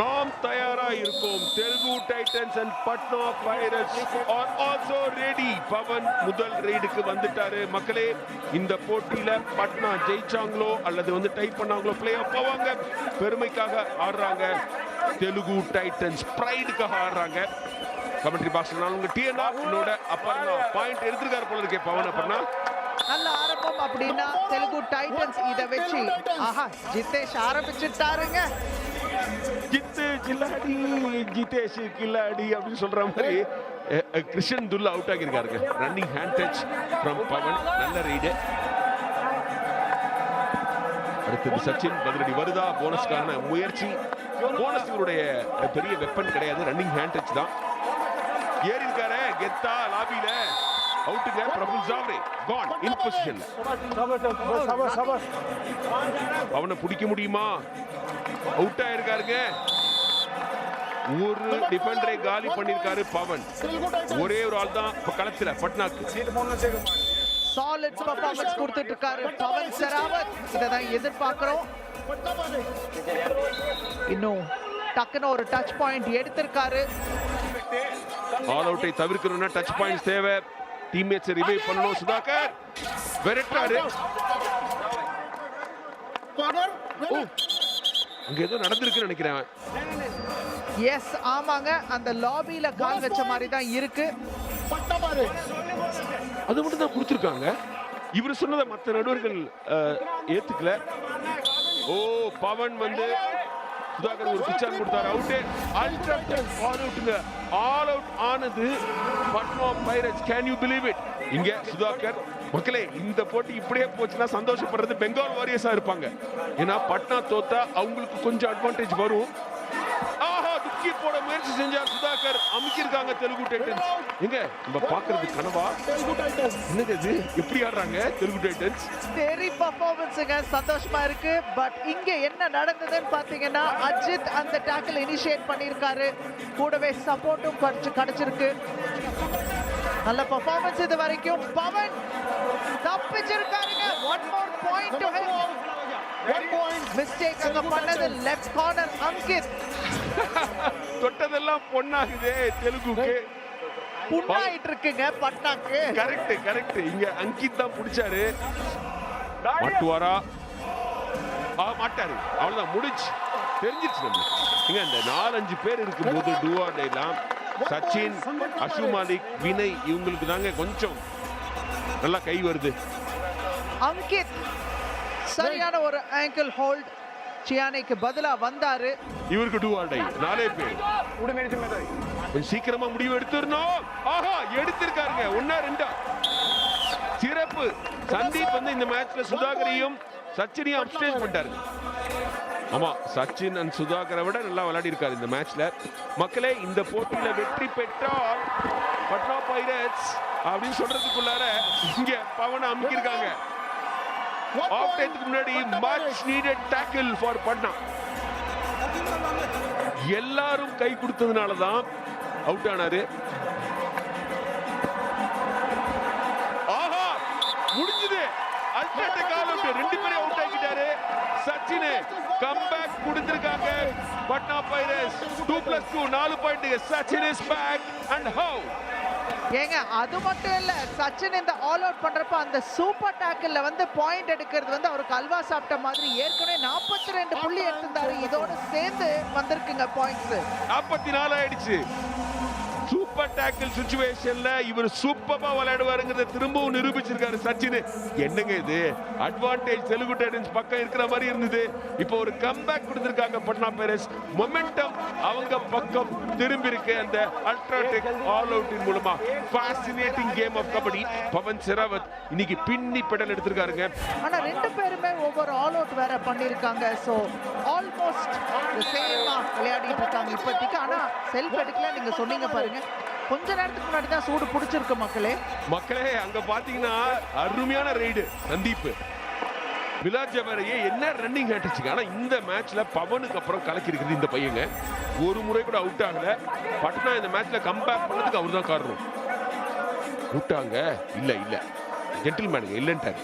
நாம் தயாரா இருக்கோம் Telugu Titans and Patna Pirates are also ready Pawan முதல் ரெய்டுக்கு வந்துட்டாரு. மக்களே இந்த போட்டியில பட்னா ஜெயிச்சாங்களோ அல்லது வந்து டைப் பண்ணாங்களோ பிளே ஆஃப் போவாங்க. பெருமைக்காக ஆடுறாங்க. தெலுங்கு டைட்டன்ஸ் ப்ரைடுக்காக ஆடுறாங்க. கமெண்ட்ரி பாக்ஸ்ல நான் உங்க டிஎன்ஆ என்னோட அப்பர்னா பாயிண்ட் எடுத்திருக்காரு போல இருக்கே பவன் அப்பர்னா நல்ல ஆரம்பம் அப்படின்னா தெலுங்கு டைட்டன்ஸ் இத வச்சு ஆஹா ஜித்தேஷ் ஆரம்பிச்சுட்டாருங்க. ஜித்து கில்லாடி ஜிதேஷ் கில்லாடி அப்படின்னு சொல்ற மாதிரி அஹ், Krishnan Dhull out ஆகியிருக்காருங்க. Running hand touch from Pawan நல்ல ரீடு அடுத்தது சச்சின் பதிலடி. வருதா? போனஸ்க்கான முயற்சி. போனஸ் இவருடைய பெரிய வெப்பன் கிடையாது. ரன்னிங் ஹேண்ட் டச் தான். ஏறி இருக்காரு கெத்தா லாபியில. அவுட்டுங்க பிரபுல் ஜாவ்ரே கான் இன் பொசிஷன் அவனை பிடிக்க முடியுமா? அவுட் ஆயிருக்காருங்க ஒரு டிஃபெண்டரை காலி பண்ணிருக்காரு பவன். ஒரே ஒரு ஆள் தான் களத்துல பட்னாக்கு. சாலிட் பர்ஃபார்மன்ஸ் கொடுத்துட்டு இருக்காரு பவன் செராவத். இதை தான் எதிர்பார்க்கிறோம். இன்னும் டக்குன்னு ஒரு டச் பாயிண்ட் எடுத்திருக்காரு. ஆல் அவுட்டை தவிர்க்கணும்னா டச் பாயிண்ட்ஸ் தேவை. டீம்மேட்ஸ் ரிவைவ் பண்ணணும் சுதாகர் விரட்டாரு அங்க ஏதோ நடந்திருக்குன்னு நினைக்கிறேன். எஸ் ஆமாங்க. அந்த லாபியில கால் வச்ச மாதிரி தான் இருக்கு. அது மட்டும் தான் கொடுத்துருக்காங்க. இவர் சொன்னதை மற்ற நடுவர்கள் ஏத்துக்கல. ஓ பவன் வந்து சுதாகர் ஒரு சிக்ஸ் கொடுத்தாரு. அவுட்டே அல்ட்ரா ஆல் அவுட்டுங்க ஆல் அவுட் ஆனது Patna Pirates can you believe it இங்க சுதாகர் மக்களே இந்த போட்டி இப்படியே போச்சுன்னா சந்தோஷப்படுறது பெங்கால் வாரியர்ஸா இருப்பாங்க. ஏன்னா பட்னா தோத்தா அவங்களுக்கு கொஞ்சம் அட்வான்டேஜ் வரும். போட முயற்சி செஞ்சார் சுதாகர். அமுக்கியிருக்காங்க தெலுங்கு டைட்டன்ஸ். எங்க? நம்ம பாக்குறது கனவா? என்னது இது? எப்படி ஆடுறாங்க தெலுங்கு டைட்டன்ஸ்? வெரி பர்ஃபார்மன்ஸுங்க சந்தோஷமா இருக்கு. பட் இங்க என்ன நடந்ததுன்னு பாத்தீங்கன்னா அஜித் அந்த டேக்கிள் இனிஷியேட் பண்ணியிருக்காரு. கூடவே சப்போர்ட்டும் கிடைச்சு கிடைச்சிருக்கு. நல்ல பர்ஃபார்மன்ஸ் இது வரைக்கும். பவன் தப்பிச்சிருக்காருங்க. ஒன் மோர் பாயிண்ட் மிஸ்டேக் அங்க பண்ணது லெஃப்ட் கார்னர் அங்கித். தொட்டதெல்லாம் பொண்ணாகுதே தெலுங்குக்கு. புண்ணாயிட்டு இருக்குங்க பட்னாக்கு கரெக்ட் கரெக்ட். இங்க அங்கித் தான் பிடிச்சாரு. மாட்டுவாரா? ஆ மாட்டாரு. அவ்வளவுதான் முடிச்சு தெரிஞ்சிச்சு நம்ம இங்க இந்த நாலஞ்சு பேர் இருக்கும்போது எல்லாம் சச்சின் அஷு மாலிக் வினய் இவங்களுக்கு தாங்க கொஞ்சம் நல்லா கை வருது. அங்கித் சரியான ஒரு ஆங்கிள் ஹோல்ட் சியானைக்கு பதிலா வந்தாரு. இவருக்கு டூ ஆர் டை நாலே பேர். கொஞ்சம் சீக்கிரமா முடிவு எடுத்துடணும். ஆஹா எடுத்திருக்காருங்க. ஒன்னா ரெண்டா. சிறப்பு. சந்தீப் வந்து இந்த மேட்ச்ல சுதாகரையும் சச்சினையும் அப்டேஜ் பண்ணிட்டாரு. ஆமா சச்சின் அண்ட் சுதாகரை விட நல்லா விளையாடி இருக்காரு இந்த மேட்ச்ல மக்களே இந்த போட்டியில வெற்றி பெற்றால் பட்னா பைரட்ஸ் அப்படின்னு சொல்றதுக்குள்ளார இங்க பவனை அமுக்கியிருக்காங்க. ஆஃப் டைத்துக்கு முன்னாடி much needed tackle for Patna எல்லாரும் கை கொடுத்ததுனால தான் அவுட் ஆனாரு. ஆஹா! முடிஞ்சது. அல்ட்ராடெக் ஆல் அவுட் ரெண்டு பேரும் அவுட் ஆக்கிட்டாரு. சச்சின் கம்பேக் கொடுத்திருக்காங்க. Patna Pirates two plus two நாலு point Sachin is back and how ஏங்க அது மட்டும் இல்ல சச்சின் இந்த ஆல் அவுட் பண்ணுறப்ப அந்த சூப்பர் டேக்கிள்ல வந்து பாயிண்ட் எடுக்கிறது வந்து அவருக்கு அல்வா சாப்பிட்ட மாதிரி ஏற்கனவே நாற்பத்தி ரெண்டு புள்ளி எடுத்திருந்தாரு. இதோட சேர்ந்து வந்திருக்குங்க பாயிண்ட்ஸ் நாற்பத்தி நாலு ஆயிடுச்சு. சூப்பர் டேக்கிள் சுச்சுவேஷன்ல இவர் சூப்பரா விளையாடுவாருங்கிறத திரும்பவும் நிரூபிச்சிருக்காரு சச்சின். என்னங்க இது? அட்வான்டேஜ் தெலுங்கு டைட்டன்ஸ் பக்கம் இருக்கிற மாதிரி இருந்தது. இப்போ ஒரு கம்பேக் கொடுத்திருக்காங்க பட்னா பேரஸ். மொமெண்டம் அவங்க பக்கம் திரும்பி இருக்கு. அந்த அல்ட்ராடெக் ஆல் அவுட்டின் மூலமா. Fascinating game of kabaddi Pawan Sehrawat இன்னைக்கு பின்னி பெடல் எடுத்திருக்காருங்க. ஆனா ரெண்டு பேருமே ஒவ்வொரு ஆல் அவுட் வேற பண்ணிருக்காங்க சோ ஆல்மோஸ்ட் சேம் விளையாடிட்டு இருக்காங்க இப்போதைக்கு. ஆனா செல்ஃப் எடுக்கல நீங்க சொன்னீங்க பாருங்க. கொஞ்ச நேரத்துக்கு முன்னாடி தான் சூடு பிடிச்சிருக்கு மக்களே. மக்களே அங்க பாத்தீங்கன்னா அருமையான ரைடு சந்தீப். மிலாட் ஜபாரையே என்ன ரன்னிங் ஆட்டுச்சுங்க ஆனா இந்த மேட்ச்ல பவனுக்கு அப்புறம் கலக்கி இருக்குது இந்த பையங்க. ஒரு முறை கூட அவுட் ஆகல. பட்னா இந்த மேட்ச்ல கம்பேக் பண்ணதுக்கு அவர் தான் காரணம் விட்டாங்க இல்ல இல்ல. ஜென்டில்மேனுங்க இல்லைன்ட்டாரு.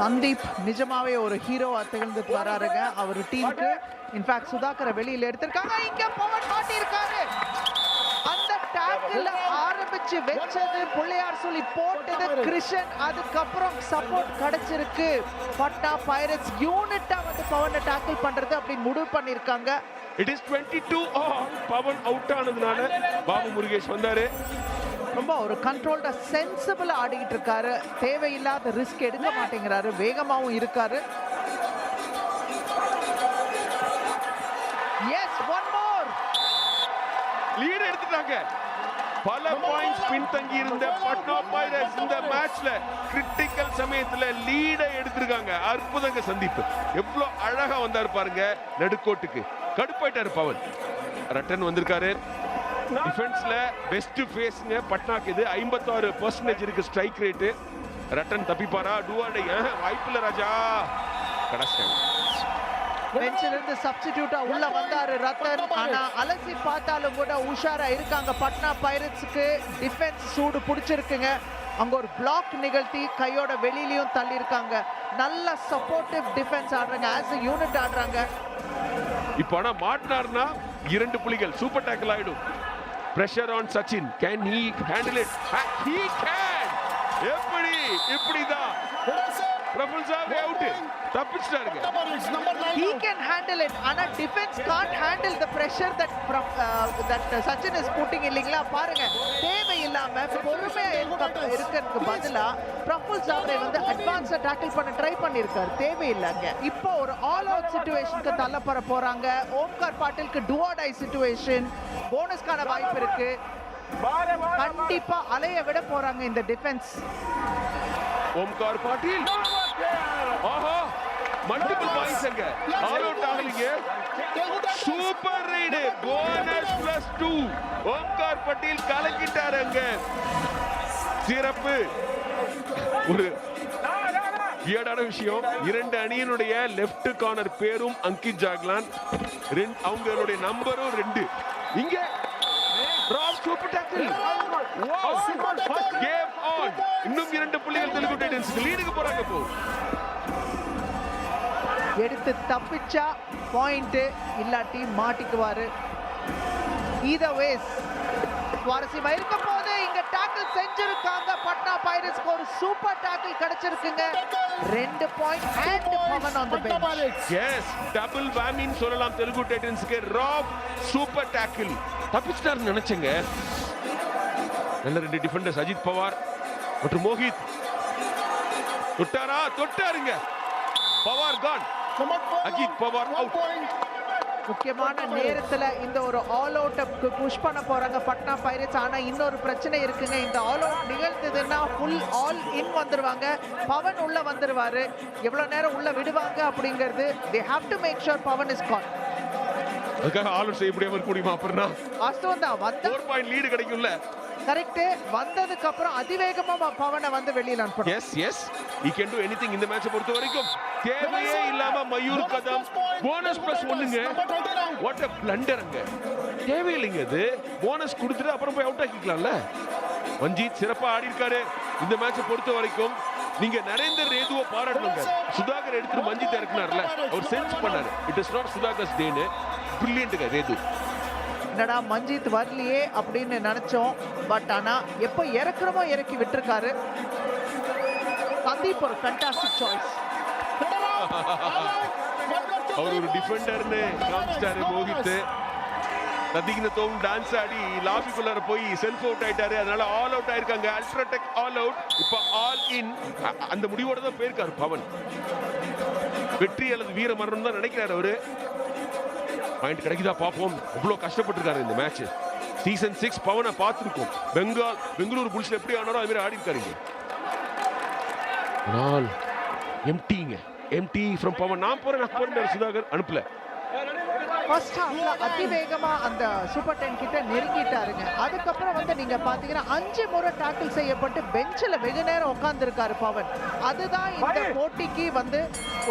சந்தீப் நிஜமாவே ஒரு ஹீரோவா திகழ்ந்துட்டு வராருங்க. அவர் டீமுக்கு இன்ஃபேக்ட் சுதாகரை வெளியில எடுத்திருக்காங்க. இங்க பவன் மாட்டியிருக்காரு. அந்த டேக்கிள் ஆரம்பிச்சு வச்சது பிள்ளையார் சொல்லி போட்டது கிருஷ்ணன். அதுக்கப்புறம் சப்போர்ட் கிடைச்சிருக்கு. பட்டா பைரட்ஸ் யூனிட்டா வந்து பவனை டேக்கிள் பண்றது அப்படின்னு முடிவு பண்ணிருக்காங்க it is twenty two all Pawan out ஆனதுனால பாபு முருகேஷ் வந்தாரு. ரொம்ப ஒரு கண்ட்ரோல்டா சென்சிபிளா ஆடிக்கிட்டு இருக்காரு. தேவையில்லாத ரிஸ்க் எடுக்க மாட்டேங்கிறாரு. வேகமாவும் இருக்காரு. எஸ் ஒன் மோர் லீட் எடுத்துட்டாங்க. பல பாயிண்ட்ஸ் பின்தங்கி இருந்த பட்னா பைரட்ஸ் இந்த மேட்ச்ல கிரிட்டிக்கல் சமயத்துல லீட எடுத்திருக்காங்க. அற்புதங்க சந்தீப் எவ்வளவு அழகா வந்தாரு பாருங்க நடுக்கோட்டுக்கு. கடுப்பாயிட்டாரு பவன். ரட்டன் வந்திருக்காரு. டிஃபென்ஸ்ல பெஸ்ட் ஃபேஸ்ங்க பட்னாக்கு இது ஐம்பத்தாறு பர்சன்டேஜ் இருக்கு ஸ்ட்ரைக் ரேட்டு ரட்டன் தப்பிப்பாரா? டூவாடை வாய்ப்பில்லை ராஜா. கடைசிட்டாங்க பெஞ்சில இருந்து சப்ஸ்டிடியூட்டா உள்ள வந்தாரு ரத்தன். ஆனா அலசி பார்த்தாலும் கூட உஷாரா இருக்காங்க. பட்னா பைரட்ஸ்க்கு டிஃபென்ஸ் சூடு பிடிச்சிருக்குங்க. அங்க ஒரு பிளாக் நிகழ்த்தி கையோட வெளியிலயும் தள்ளி இருக்காங்க நல்ல சப்போர்ட்டிவ் டிஃபென்ஸ் ஆடுறாங்க. ஆஸ் யூனிட் ஆடுறாங்க. இப்போ ஆனா மாட்டினார்னா இரண்டு புலிகள். சூப்பர் டேக்கிள் ஆயிடும். pressure on Sachin can he handle it he can எப்படி இப்படிதான் பிரபுல் சார் அவுட் தப்பிச்சிட்டாருங்க. He can handle it. ஆனா defence can't handle the pressure that Prab- uh, that Sachin is putting இல்லைங்களா? பாருங்க தேவையில்லாம பொறுமையா இருக்க இருக்கிறதுக்கு பதிலா பிரபுல் சாவரை வந்து அட்வான்ஸா டேக்கிள் பண்ண ட்ரை பண்ணிருக்காரு தேவையில்லைங்க. இப்போ ஒரு ஆல் அவுட் சுச்சுவேஷனுக்கு தள்ளப்பட போறாங்க. ஓம்கார் பாட்டிலுக்கு டுவாடை சுச்சுவேஷன் போனஸ்க்கான வாய்ப்பு இருக்கு. கண்டிப்பா அலைய விட போறாங்க இந்த டிஃபென்ஸ் ஓம்கார் பாட்டீல் ஆஹா மல்டிபிள் பாயிண்ட்ஸ் அங்க all out ஆகலீங்க super raid bonus plus two Omkar Patil கலக்கிட்டாரு அங்க. சிறப்பு. ஒரு வியர்டான விஷயம். இரண்டு அணியினுடைய லெஃப்ட் கார்னர் பேரும் அங்கித் ஜாக்லான். அவங்களுடைய நம்பரும் ரெண்டு. இங்க சூப்பர் டேக்கிள். கேம் ஆன் இன்னும் இரண்டு புள்ளிகள் தெலுங்கு டைட்டன்ஸ்க்கு லீடுக்கு போறாங்க இப்போ. எடுத்து தப்பிச்சா பாயிண்ட் இல்லாட்டி மாட்டிக்குவாரு. இத வேஸ் சுவாரஸ்யமா இருக்க போது டாக்கிள் செஞ்சிருக்காங்க. பட்னா பைரட்ஸ்க்கு ஒரு சூப்பர் டாக்கிள் கிடைச்சிருக்குங்க. ரெண்டு point and Pawan on the bench yes double வேமின்னு சொல்லலாம் தெலுங்கு டைட்டன்ஸ்க்கு ராப் சூப்பர் டேக்கிள் தப்பிச்சிட்டாருன்னு நினைச்சேங்க. நல்ல ரெண்டு டிஃபெண்டர்ஸ் அஜித் பவார் மற்றும் மோஹித் தொட்டாரா? தொட்டாருங்க. பவார் கான் அஜித் பவார் அவுட் முக்கியமான நேரத்துல இந்த ஒரு ஆல் அவுட் புஷ் பண்ண போறாங்க. பட்னா பைரட்ஸ். ஆனா இன்னொரு பிரச்சனை இருக்குங்க. இந்த ஆல் அவுட் நிகழ்ந்ததுன்னா ஃபுல் ஆல் இன் வந்துருவாங்க. பவன் உள்ள வந்துருவாரு. எவ்வளவு நேரம் உள்ள விடுவாங்க அப்படிங்கிறது they have to make sure Pawan is caught அதுக்காக ஆல் அவுட் செய்ய முடியாம இருக்க முடியுமா அப்புறம்னா வாஸ்தவம் தான் வந்த. ஃபோர் பாயிண்ட் லீடு கிடைக்கும்ல. கரெக்ட் வந்ததுக்கு அப்புறம் அதிவேகமா பவனை வந்து வெளியில அனுப்பணும். Yes yes he can do anything இந்த மேட்சை பொறுத்த வரைக்கும். தேவையே இல்லாம மயூர் கதம். போனஸ் பிளஸ் ஒண்ணுங்க. வாட் அ பிளண்டர் அங்க. தேவையில்லைங்க அது போனஸ் கொடுத்துட்டு அப்புறம் போய் அவுட் ஆக்கிக்கலாம்ல. மஞ்சித் சிறப்பா ஆடி இருக்காரு இந்த மேட்சை பொறுத்த வரைக்கும். நீங்க நரேந்தர் ரேதுவை பாராட்டணுங்க. சுதாகர் எடுத்துட்டு மஞ்சித் இறக்குனார்ல அவர் சென்ஸ் பண்ணாரு. இட் இஸ் நாட் சுதாகர்ஸ் டேன்னு பிரில்லியன்ட்டுங்க ரேது. என்னடா மஞ்சித் வரலையே அப்படின்னு நினைச்சோம். பட் ஆனா எப்போ இறக்குறமோ இறக்கி விட்டுருக்காரு. சந்தீப் ஒரு ஃபேண்டாஸ்டிக் சாய்ஸ் அவர் ஒரு டிஃபெண்டர்னு காமிச்சிட்டாரு மோகித் நதிகினத்தோவும் டான்ஸ் ஆடி லாபிக்குள்ளார போய் செல்ஃப் அவுட் ஆயிட்டாரு. அதனால ஆல் அவுட் ஆயிருக்காங்க. அல்ட்ராடெக் ஆல் அவுட் இப்போ ஆல் இன் அந்த முடிவோட தான் போயிருக்காரு பவன். வெற்றி அல்லது வீர மரணம் தான் நினைக்கிறாரு அவரு. பாயிண்ட் கிடைக்குதா பார்ப்போம். அவ்வளோ கஷ்டப்பட்டிருக்காரு இந்த மேட்ச் சீசன் சிக்ஸ் பவனை பார்த்துருக்கோம். பெங்கால் பெங்களூர் புல்ஸ் எப்படி ஆனாரோ அதுமாரி மாதிரி ஆடி இருக்காருங்க ஆனால் எம்டிங்க எம்டி ஃப்ரம் பவன். நான் போறேன் நான் போறேன் சுதாகர் அனுப்பல. ஃபர்ஸ்ட் ஹாஃப்ல அதிவேகமா அந்த சூப்பர் டென் கிட்ட நெருங்கிட்டாருங்க. அதுக்கப்புறம் வந்து நீங்க பாத்தீங்கன்னா அஞ்சு முறை டாக்கிள் செய்யப்பட்டு பெஞ்சில் வெகு நேரம் உட்கார்ந்துருக்காரு பவன். அதுதான் இந்த போட்டிக்கு வந்து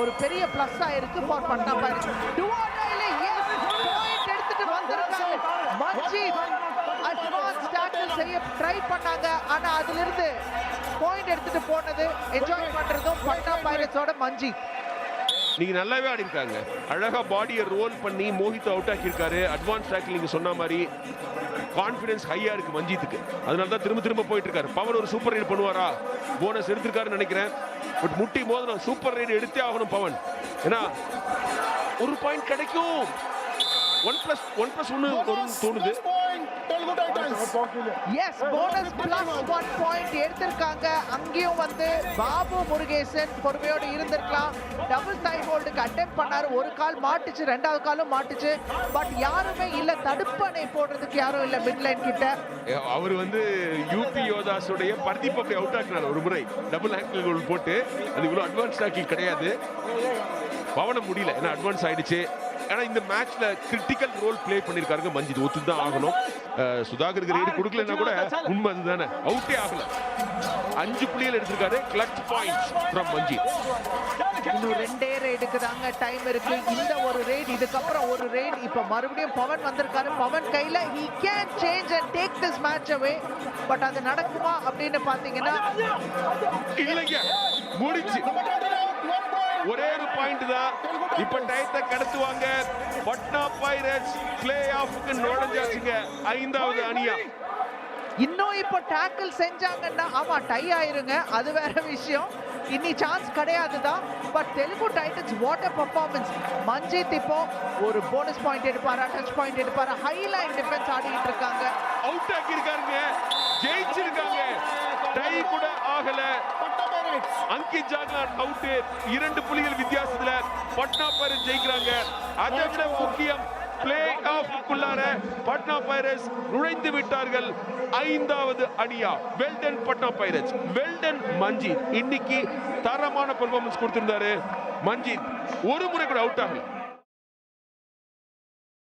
ஒரு பெரிய பிளஸ் ஆயிருக்கு ஃபார் பட்னா பைரட்ஸ் டுவாடாயில எஸ் பாயிண்ட் எடுத்துட்டு வந்திருக்காங்க மஞ்சித் அட்வான்ஸ் டாக்கிள் செய்ய ட்ரை பண்ணாங்க. ஆனா அதிலிருந்து பாயிண்ட் எடுத்துட்டு போனது என்ஜாய் பண்றதும் பட்னா பைரட்ஸோட மஞ்சி. நீங்க நல்லாவே ஆடி இருக்காங்க அழகா பாடியை ரோல் பண்ணி மோஹித் அவுட் ஆக்கியிருக்காரு. அட்வான்ஸ் டேக்கிள் நீங்க சொன்ன மாதிரி கான்ஃபிடன்ஸ் ஹையா இருக்கு மஞ்சித்துக்கு. அதனால தான் திரும்ப திரும்ப போயிட்டு இருக்காரு பவன் ஒரு சூப்பர் ரைடு பண்ணுவாரா? போனஸ் எடுத்திருக்காருன்னு நினைக்கிறேன். பட் முட்டி மோதனம் சூப்பர் ரைடு எடுத்தே ஆகணும் பவன். ஏன்னா ஒரு பாயிண்ட் கிடைக்கும். ஒன் பிளஸ் ஒன் பிளஸ் ஒன்னு தோணுது. Yes bonus plus one point எடுத்திருக்காங்க. அங்கேயும் வந்து பாபு முருகேசன் பொறுமையோடு இருந்திருக்கலாம். டபுள் டை ஹோல்டுக்கு அட்டெம்ப் பண்ணாரு. ஒரு கால் மாட்டுச்சு ரெண்டாவது காலும் மாட்டுச்சு. பட் யாருமே இல்ல தடுப்பணை போடுறதுக்கு யாரும் இல்ல மிட் லைன் கிட்ட. அவர் வந்து யூபி யோதாஸுடைய பர்தீப் அப்படி அவுட் ஆக்கினார் ஒரு முறை. டபுள் ஆங்கிள் கோல் போட்டு அது இவ்வளோ அட்வான்ஸ் ஆக்கில் கிடையாது. பவன முடியல. ஏன்னா அட்வான்ஸ் ஆயிடுச்சு. ஆனா இந்த மேட்ச்ல கிரிட்டிக்கல் ரோல் ப்ளே பண்ணிருக்காருங்க மஞ்சித். ஒத்து தான் ஆகணும். சுதாகருக்கு ரைடு கொடுக்கலன்னா கூட உண்மை அதுதானே. அவுட்டே ஆகல. அஞ்சு புள்ளிகள் எடுத்திருக்காரு. கிளச் பாயிண்ட்ஸ் ஃப்ரம் மஞ்சித் இன்னும் ரெண்டே ரைடுக்கு தாங்க டைம் இருக்கு. இந்த ஒரு ரைட் இதுக்கப்புறம் ஒரு ரைட் இப்ப மறுபடியும் பவன் வந்திருக்காரு. பவன் கையில he can change and take this match away. But அது நடக்குமா அப்படின்னு பாத்தீங்கன்னா இல்லைங்க. முடிச்சு ஒரே ஒரு பாயிண்ட் தான். இப்ப டயத்தை கடத்துவாங்க. பட்னா பைரட்ஸ் பிளே ஆஃப்க்கு நுழைஞ்சாச்சுங்க. ஐந்தாவது அணியா. இன்னும் இப்போ டேக்கிள் செஞ்சாங்கன்னா ஆமா டை ஆயிருங்க. அது வேற விஷயம். இனி சான்ஸ் கிடையாது தான். But Telugu Titans what a performance Manjeet இப்போ ஒரு போனஸ் பாயிண்ட் எடுப்பாரா டச் பாயிண்ட் எடுப்பாரா? ஹை லைன் டிஃபென்ஸ் ஆடிட்டு இருக்காங்க. அவுட் ஆக்கியிருக்காருங்க. ஜெயிச்சிருக்காங்க. டை கூட ஆகல. அங்கித் ஜாக்லான் அவுட் இரண்டு புள்ளிகள் வித்தியாசத்துல பட்னா பைரஸ் ஜெயிக்கிறாங்க. அதை விட முக்கியம் பிளே ஆஃப்க்குள்ளார பட்னா பைரஸ் நுழைந்து விட்டார்கள். ஐந்தாவது அணியா. Well done Patna Pirates. Well done Manjeet இன்னைக்கு தரமான பெர்ஃபார்மன்ஸ் கொடுத்திருந்தாரு. மஞ்சித் ஒரு முறை கூட அவுட் ஆகல.